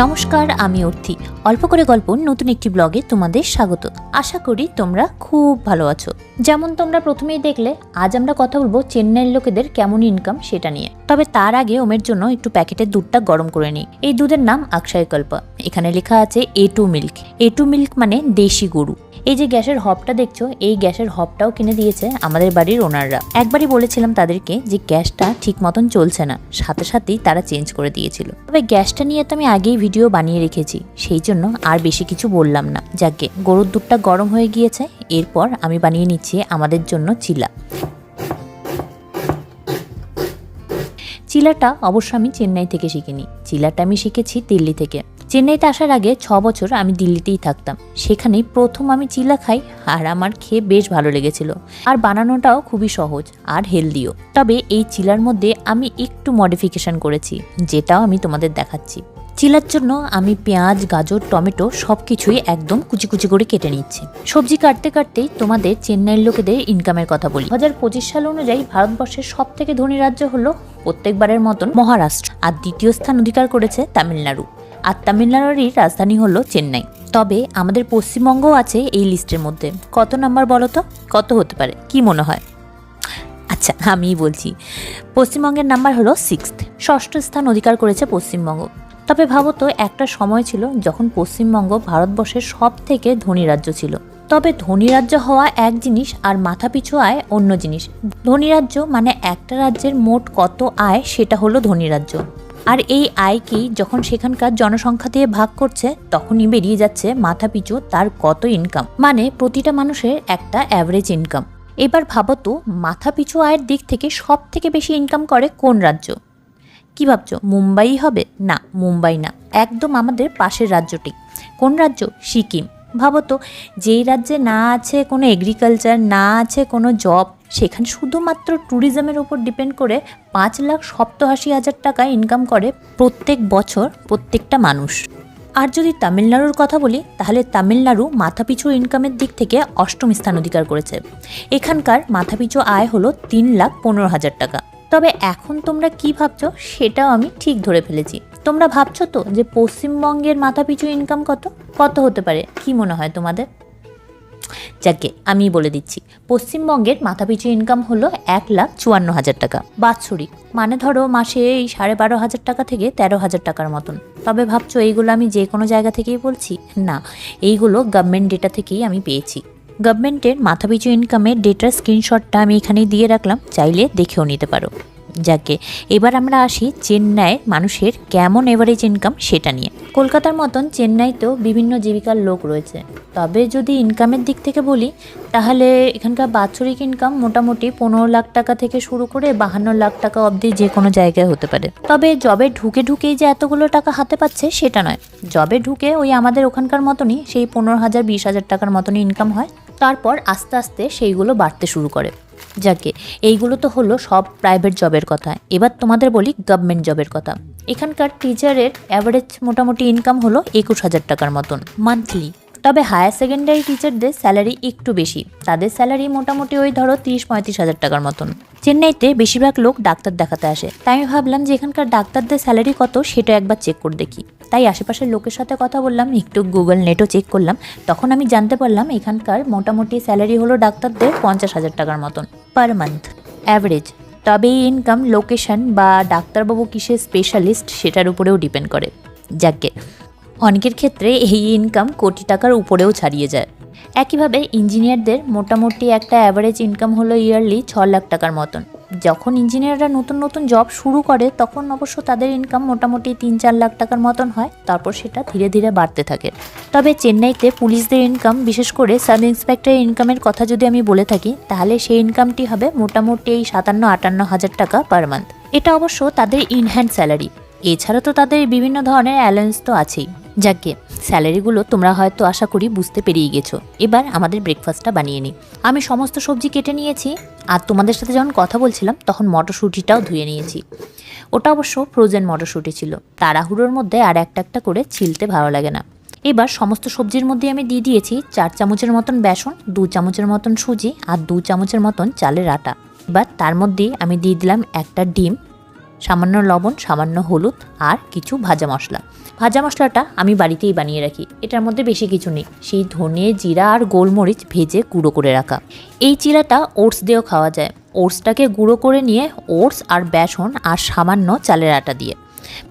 নমস্কার, আমি অর্থি। অল্প করে গল্প, নতুন একটি ব্লগে তোমাদের স্বাগত। আশা করি তোমরা খুব ভালো আছো। যেমন তোমরা প্রথমেই দেখলে, আজ আমরা কথা বলব চেন্নাইয়ের লোকেদের কেমন ইনকাম সেটা নিয়ে। তবে তার আগে ওমের জন্য একটু প্যাকেটের দুধটা গরম করে নিই। এই দুধের নাম অক্ষয়কল্প এখানে লেখা আছে A two milk A two milk মানে দেশি গরু। এই যে গ্যাসের হবটা দেখছ, এই গ্যাসের হবটাও কিনে দিয়েছে আমাদের বাড়ির ওনাররা। একবারই বলেছিলাম তাদেরকে যে গ্যাসটা ঠিক মতন চলছে না। সাথে সাথেই তারা চেঞ্জ করে দিয়েছিল। তবে গ্যাসটা নিয়ে তো আমি আগেই ভিডিও বানিয়ে রেখেছি, সেই জন্য আর বেশি কিছু বললাম না। যাকে, গরুর দুধটা গরম হয়ে গিয়েছে, এরপর আমি বানিয়ে নিচ্ছি আমাদের জন্য চিলা। চিলাটা অবশ্য আমি চেন্নাই থেকে শিখিনি। চিলাটা আমি শিখেছি দিল্লি থেকে। চেন্নাইতে আসার আগে ছ বছর আমি দিল্লিতেই থাকতাম। সেখানেই প্রথম আমি চিলা খাই, আর আমার খেয়ে বেশ ভালো লেগেছিল। আর বানানোটাও খুবই সহজ আর হেলদিও। তবে এই চিলার মধ্যে আমি একটু মডিফিকেশন করেছি, যেটাও আমি তোমাদের দেখাচ্ছি। চিলার জন্য আমি পেঁয়াজ, গাজর, টমেটো সব কিছুই একদম কুচি কুচি করে কেটে নিচ্ছি। সবজি কাটতে কাটতেই তোমাদের চেন্নাইয়ের লোকেদের ইনকামের কথা বলি। দু হাজার পঁচিশ সাল অনুযায়ী ভারতবর্ষের সব থেকে ধনী রাজ্য হলো প্রত্যেকবারের মতন মহারাষ্ট্র আর দ্বিতীয় স্থান অধিকার করেছে তামিলনাড়ু। আর তামিলনাড়ুরই রাজধানী হলো চেন্নাই। তবে আমাদের পশ্চিমবঙ্গও আছে এই লিস্টের মধ্যে। কত নাম্বার বলো তো? কত হতে পারে? কি মনে হয়? আচ্ছা আমিই বলছি। পশ্চিমবঙ্গের নাম্বার হলো সিক্সথ ষষ্ঠ স্থান অধিকার করেছে পশ্চিমবঙ্গ। তবে ভাবো তো একটা সময় ছিল যখন পশ্চিমবঙ্গ ভারতবর্ষের সব থেকে ধনী রাজ্য ছিল। তবে ধনী রাজ্য হওয়া এক জিনিস আর মাথা পিছু আয় অন্য জিনিস। ধনী রাজ্য মানে একটা রাজ্যের মোট কত আয় সেটা হলো ধনী রাজ্য। আর এই আয়কেই যখন সেখানকার জনসংখ্যা দিয়ে ভাগ করছে, তখনই বেরিয়ে যাচ্ছে মাথা পিছু তার কত ইনকাম মানে প্রতিটা মানুষের একটা অ্যাভারেজ ইনকাম এবার ভাবো মাথা পিছু আয়ের দিক থেকে সব থেকে বেশি ইনকাম করে কোন রাজ্য? কি ভাবছ, মুম্বাই হবে? না, মুম্বাই না। একদম আমাদের পাশের রাজ্যটি। কোন রাজ্য? সিকিম। ভাবো তো, যেই রাজ্যে না আছে কোনো এগ্রিকালচার না আছে কোনো জব সেখানে শুধুমাত্র ট্যুরিজমের উপর ডিপেন্ড করে পাঁচ লাখ সপ্তআশি হাজার টাকা ইনকাম করে প্রত্যেক বছর প্রত্যেকটা মানুষ। আর যদি তামিলনাড়ুর কথা বলি, তাহলে তামিলনাড়ু মাথাপিছু ইনকামের দিক থেকে অষ্টম স্থান অধিকার করেছে। এখানকার মাথাপিছু আয় হলো তিন লাখ পনেরো হাজার টাকা। তবে এখন তোমরা কি ভাবছ সেটাও আমি ঠিক ধরে ফেলেছি। তোমরা ভাবছ তো যে পশ্চিমবঙ্গের মাথাপিছু ইনকাম কত? কত হতে পারে? কি মনে হয় তোমাদের? যাকে আমি বলে দিচ্ছি, পশ্চিমবঙ্গের মাথাপিছু ইনকাম হলো এক লাখ চুয়ান্ন হাজার টাকা। বাৎসরিক মানে ধরো মাসে এই সাড়ে বারো হাজার টাকা থেকে তেরো হাজার টাকার মতন। তবে ভাবছ এইগুলো আমি যে কোনো জায়গা থেকেই বলছি? না, এইগুলো গভর্নমেন্ট ডেটা থেকেই আমি পেয়েছি। গভর্নমেন্টের মাথাপিছু ইনকামের ডেটার স্ক্রিনশটটা আমি এখানেই দিয়ে রাখলাম, চাইলে দেখেও নিতে পারো। যাকে, এবার আমরা আসি চেন্নাইয়ের মানুষের কেমন এভারেজ ইনকাম সেটা নিয়ে। কলকাতার মতন চেন্নাইতেও বিভিন্ন জীবিকার লোক রয়েছে। তবে যদি ইনকামের দিক থেকে বলি, তাহলে এখানকার বাৎসরিক ইনকাম মোটামুটি পনেরো লাখ টাকা থেকে শুরু করে বাহান্ন লাখ টাকা অবধি যে কোনো জায়গায় হতে পারে। তবে জবে ঢুকে ঢুকেই যে এতগুলো টাকা হাতে পাচ্ছে, সেটা নয়। জবে ঢুকে ওই আমাদের ওখানকার মতনই সেই পনেরো হাজার, বিশ হাজার টাকার মতনই ইনকাম হয়। তারপর আস্তে আস্তে সেইগুলো বাড়তে শুরু করে। যাকে, এইগুলো তো হলো সব প্রাইভেট জবের কথা। এবার তোমাদের বলি গভর্নমেন্ট জবের কথা। এখানকার টিচারের অ্যাভারেজ মোটামুটি ইনকাম হলো একুশ হাজার টাকার মতন। মান্থলি তবে হায়ার সেকেন্ডারি টিচারদের স্যালারি একটু বেশি। তাদের স্যালারি মোটামুটি ওই ধরো তিরিশ পঁয়ত্রিশ হাজার টাকার মতন। চেন্নাইতে বেশিরভাগ লোক ডাক্তার দেখাতে আসে। তাই আমি ভাবলাম যে এখানকার ডাক্তারদের স্যালারি কত সেটা একবার চেক করে দেখি। তাই আশেপাশের লোকের সাথে কথা বললাম, একটু গুগল নেটও চেক করলাম। তখন আমি জানতে পারলাম এখানকার মোটামুটি স্যালারি হলো ডাক্তারদের পঞ্চাশ হাজার টাকার মতন পার মান্থ অ্যাভারেজ তবে এই ইনকাম লোকেশন বা ডাক্তারবাবু কিসের স্পেশালিস্ট সেটার উপরেও ডিপেন্ড করে। যাকে অনেকের ক্ষেত্রে এই ইনকাম কোটি টাকার উপরেও ছাড়িয়ে যায়। একইভাবে ইঞ্জিনিয়ারদের মোটামুটি একটা অ্যাভারেজ ইনকাম হলো ইয়ারলি ছ লাখ টাকার মতন। যখন ইঞ্জিনিয়াররা নতুন নতুন জব শুরু করে, তখন অবশ্য তাদের ইনকাম মোটামুটি তিন চার লাখ টাকার মতন হয়, তারপর সেটা ধীরে ধীরে বাড়তে থাকে। তবে চেন্নাইতে পুলিশদের ইনকাম বিশেষ করে সাব ইন্সপেক্টরের ইনকামের কথা যদি আমি বলে থাকি, তাহলে সেই ইনকামটি হবে মোটামুটি এই সাতান্ন, আটান্ন হাজার টাকা পার মান্থ এটা অবশ্য তাদের ইনহ্যান্ড স্যালারি এছাড়া তো তাদের বিভিন্ন ধরনের অ্যালায়েন্স তো আছেই। যাকে, স্যালারিগুলো তোমরা হয়তো আশা করি বুঝতে পেরিয়ে গেছো। এবার আমাদের ব্রেকফাস্টটা বানিয়ে নিই আমি সমস্ত সবজি কেটে নিয়েছি, আর তোমাদের সাথে যখন কথা বলছিলাম, তখন মটরশুঁটিটাও ধুয়ে নিয়েছি। ওটা অবশ্য ফ্রোজেন মটরশুঁটি ছিল। তাড়াহুড়োর মধ্যে আর একটা একটা করে ছিলতে ভালো লাগে না। এবার সমস্ত সবজির মধ্যে আমি দিয়ে দিয়েছি চার চামচের মতন বেসন, দু চামচের মতন সুজি, আর দু চামচের মতন চালের আটা। এবার তার মধ্যে আমি দিয়ে দিলাম একটা ডিম সামান্য লবণ, সামান্য হলুদ আর কিছু ভাজা মশলা। ভাজা মশলাটা আমি বাড়িতেই বানিয়ে রাখি। এটার মধ্যে বেশি কিছু নেই। সেই ধনে, জিরা আর গোলমরিচ ভেজে গুঁড়ো করে রাখা। এই চিরাটা ওটস দিয়েও খাওয়া যায়। ওটসটাকে গুঁড়ো করে নিয়ে ওটস আর বেসন আর সামান্য চালের আটা দিয়ে।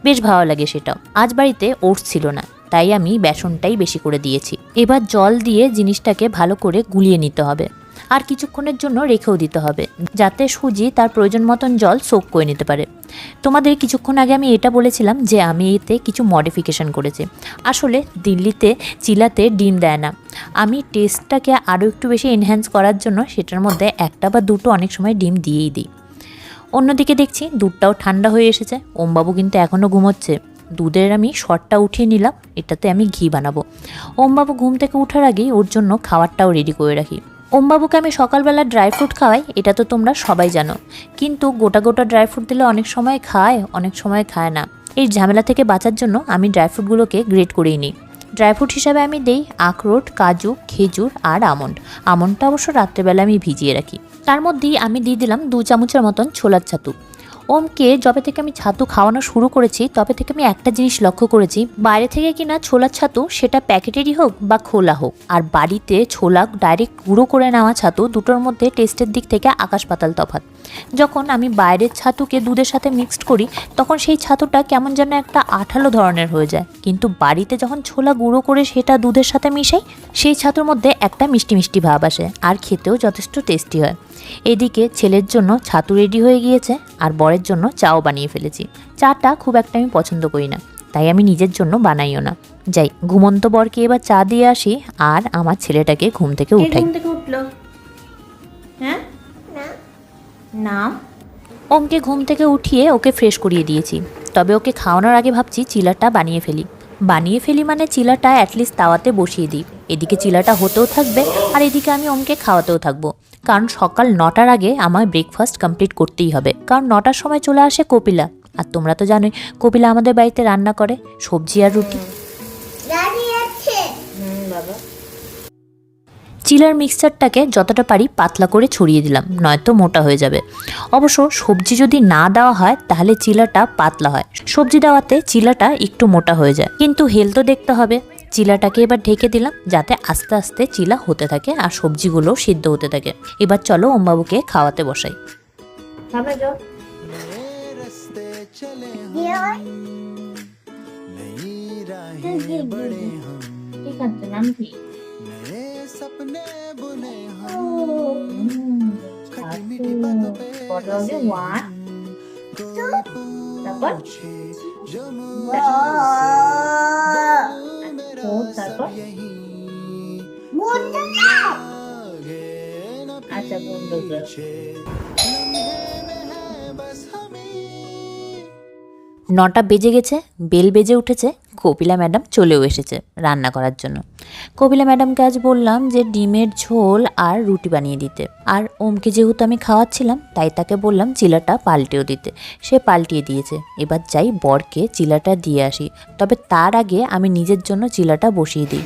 বেশ ভালো লাগে সেটাও। আজ বাড়িতে ওটস ছিল না, তাই আমি বেসনটাই বেশি করে দিয়েছি। এবার জল দিয়ে জিনিসটাকে ভালো করে গুলিয়ে নিতে হবে। আর কিছুক্ষণের জন্য রেখেও দিতে হবে, যাতে সুজি তার প্রয়োজন মতন জল সোক করে নিতে পারে। তোমাদের কিছুক্ষণ আগে আমি এটা বলেছিলাম যে আমি এতে কিছু মডিফিকেশন করেছি। আসলে দিল্লিতে চিলাতে ডিম দেয় না। আমি টেস্টটাকে আরও একটু বেশি এনহ্যান্স করার জন্য সেটার মধ্যে একটা বা দুটো অনেক সময় ডিম দিয়েই দিই। অন্যদিকে দেখছি দুধটাও ঠান্ডা হয়ে এসেছে, ওমবাবু কিন্তু এখনও ঘুমোচ্ছে। দুধের আমি শটটা উঠিয়ে নিলাম, এটাতে আমি ঘি বানাবো। ওমবাবু ঘুম থেকে ওঠার আগেই ওর জন্য খাবারটাও রেডি করে রাখি। ওমবাবুকে আমি সকালবেলা ড্রাই ফ্রুট খাওয়াই, এটা তো তোমরা সবাই জানো। কিন্তু গোটা গোটা ড্রাই ফ্রুট দিলে অনেক সময় খায়, অনেক সময় খায় না। এই ঝামেলা থেকে বাঁচার জন্য আমি ড্রাই ফ্রুটগুলোকে গ্রেট করেই নিই। ড্রাই ফ্রুট হিসাবে আমি দেই আখরোট, কাজু, খেজুর আর আমন্ড। আমন্ডটা অবশ্য রাত্রেবেলা আমি ভিজিয়ে রাখি। তার মধ্যেই আমি দিয়ে দিলাম দু চামচের মতন ছোলার ছাতু। ওমকে যবে থেকে আমি ছাতু খাওয়ানো শুরু করেছি, তবে থেকে আমি একটা জিনিস লক্ষ্য করেছি। বাইরে থেকে কিনা ছোলার ছাতু, সেটা প্যাকেটেরই হোক বা খোলা হোক। আর বাড়িতে ছোলা ডাইরেক্ট গুঁড়ো করে নেওয়া ছাতু, দুটোর মধ্যে টেস্টের দিক থেকে আকাশ পাতাল তফাৎ। যখন আমি বাইরের ছাতুকে দুধের সাথে মিক্সড করি, তখন সেই ছাতুটা কেমন যেন একটা আঠালো ধরনের হয়ে যায়। কিন্তু বাড়িতে যখন ছোলা গুঁড়ো করে সেটা দুধের সাথে মিশাই, সেই ছাতুর মধ্যে একটা মিষ্টি মিষ্টি ভাব আসে, আর খেতেও যথেষ্ট টেস্টি হয়। এদিকে ছেলের জন্য ছাতু রেডি হয়ে গিয়েছে আর বরের জন্য চাও বানিয়ে ফেলেছি। চাটা খুব একটা আমি পছন্দ করি না তাই আমি নিজের জন্য বানাইও না। যাই ঘুমন্ত বরকে এবার চা দিয়ে আসি আর আমার ছেলেটাকে ঘুম থেকে উঠাই। ঘুম থেকে হ্যাঁ? নাম ওমকে ঘুম থেকে উঠিয়ে ওকে ফ্রেশ করিয়ে দিয়েছি। তবে ওকে খাওয়ানোর আগে ভাবছি চিলাটা বানিয়ে ফেলি। বানিয়ে ফেলি মানে চিলাটা অ্যাটলিস্ট তাওয়াতে বসিয়ে দিই। এদিকে চিলাটা হতেও থাকবে আর এদিকে আমি ওমকে খাওয়াতেও থাকব। কারণ সকাল নটার আগে আমার ব্রেকফাস্ট কমপ্লিট করতেই হবে। কারণ নটার সময় চলে আসে কপিলা। আর তোমরা তো জানোই কপিলা আমাদের বাড়িতে রান্না করে সবজি আর রুটি। বাবা। চিলার মিক্সচারটাকে যতটা পারি পাতলা করে ছড়িয়ে দিলাম নয়তো মোটা হয়ে যাবে। অবশ্য সবজি যদি না দেওয়া হয় তাহলে চিলাটা পাতলা হয়। সবজি দেওয়াতে চিলাটা একটু মোটা হয়ে যায়। কিন্তু হেলথও দেখতে হবে। চিলাটাকে এবার ঢেকে দিলাম যাতে আস্তে আস্তে চিলা হতে থাকে আর সবজিগুলো সিদ্ধ হতে থাকে। এবার চলো ওমবাবুকে খাওয়াতে বসাই। তারপর? আচ্ছা নটা বেজে গেছে বেল বেজে উঠেছে। কপিলা ম্যাডাম চলেও এসেছে রান্না করার জন্য। কপিলা ম্যাডামকে আজ বললাম যে ডিমের ঝোল আর রুটি বানিয়ে দিতে। আর ওমকে যেহেতু আমি খাওয়াচ্ছিলাম, তাই তাকে বললাম চিলাটা পাল্টেও দিতে। সে পাল্টিয়ে দিয়েছে। এবার যাই বরকে চিলাটা দিয়ে আসি। তবে তার আগে আমি নিজের জন্য চিলাটা বসিয়ে দিই।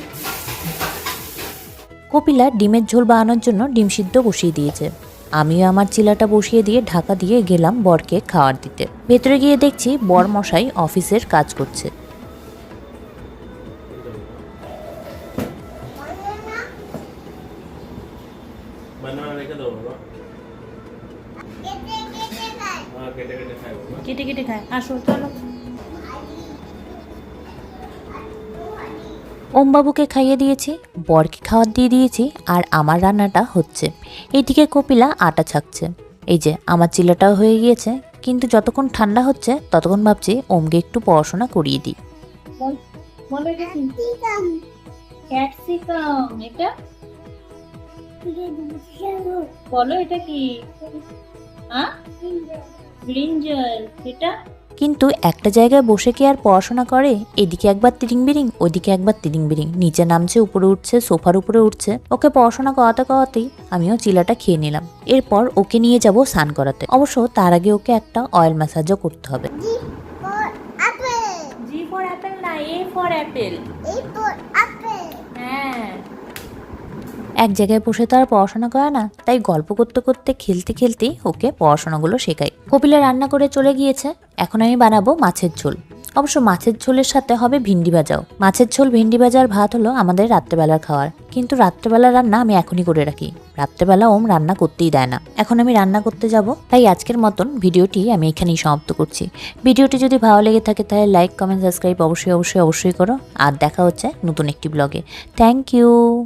কপিলা ডিমের ঝোল বানানোর জন্য ডিম সিদ্ধ বসিয়ে দিয়েছে। আমিও আমার চিলাটা বসিয়ে দিয়ে ঢাকা দিয়ে গেলাম বরকে খাওয়ার দিতে। ভেতরে গিয়ে দেখছি বর মশাই অফিসের কাজ করছে। ওমবাবুকে খাইয়ে দিয়েছি, বরকে খাওয়ার দিয়ে দিয়েছি, আর আমার রান্নাটা হচ্ছে। এদিকে কপিলা আটা ছাকছে। এই যে, আমার চিলাটাও হয়ে গিয়েছে, কিন্তু যতক্ষণ ঠান্ডা হচ্ছে, ততক্ষণ ভাবছি ওমকে একটু পড়াশোনা করিয়ে দিই। এটা? বলো এটা কি? ব্রিঞ্জল, এটা? কিন্তু একটা জায়গায় বসে কি আর পড়াশোনা করে? এদিকে একবার তিরিং বিরিং ওদিকে একবার তিরিং বিরিং নিচে নামছে উপরে উঠছে সোফার উপরে উঠছে। ওকে পড়াশোনা করাতে করাতেই আমিও চিলাটা খেয়ে নিলাম। এরপর ওকে নিয়ে যাব স্নান করাতে। অবশ্য তার আগে ওকে একটা অয়েল ম্যাসাজও করতে হবে। জি ফর অ্যাপেল না এ ফর অ্যাপেল হ্যাঁ। এক জায়গায় বসে তো আর পড়াশোনা করে না, তাই গল্প করতে করতে খেলতে খেলতেই ওকে পড়াশোনাগুলো শেখাই। কপিলা রান্না করে চলে গিয়েছে, এখন আমি বানাবো মাছের ঝোল। অবশ্য মাছের ঝোলের সাথে হবে ভিন্ডি ভাজাও। মাছের ঝোল, ভিন্ডি ভাজার ভাত হলো আমাদের রাত্রেবেলার খাওয়ার। কিন্তু রাত্রেবেলার রান্না আমি এখনই করে রাখি। রাত্রেবেলা ওম রান্না করতেই দেয় না। এখন আমি রান্না করতে যাব, তাই আজকের মতন ভিডিওটি আমি এখানেই সমাপ্ত করছি। ভিডিওটি যদি ভালো লেগে থাকে তাহলে লাইক, কমেন্ট, সাবস্ক্রাইব অবশ্যই অবশ্যই অবশ্যই করো। আর দেখা হচ্ছে নতুন একটি ব্লগে। Thank you.